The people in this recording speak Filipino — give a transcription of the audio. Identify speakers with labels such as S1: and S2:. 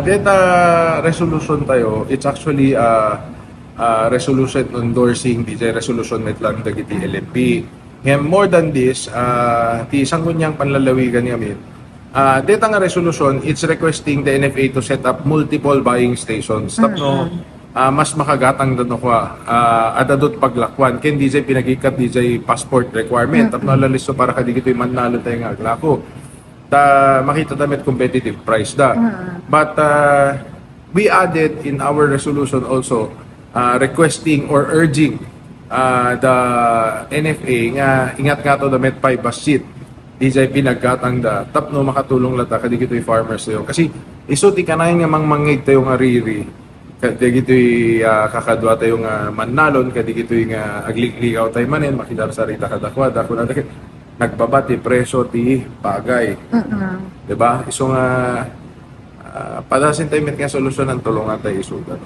S1: Data resolution tayo, it's actually a, a resolution endorsing the resolution met lang dagiti LMP. Ngayon, more than this, uh, ti isang kunyang panlalawigan namin, uh, data nga resolution, it's requesting the NFA to set up multiple buying stations. Tapno, ah, mas makagatang dano ko, uh, adadot paglakwan, ken DJ pinagikat DJ passport requirement. Tapno lalisto para kadigito yung manalo tayo nga aglako ta makita damit competitive price da. But uh, we added in our resolution also uh, requesting or urging uh, the NFA nga ingat nga to damit pay basit di jay pinagkatang da tapno makatulong lata kadi gitoy farmers tayo kasi isuti kanayon nga mangmangig tayo nga riri. Kadi gitoy uh, kakadwa tayo nga mannalon kadi gitoy nga agligligaw tayo manen makita sa rita kadakwada kun nagbabati presyo ti bagay Diba? Iso nga uh, padasin tayo met nga solusyon ng tulungan tayo isudan.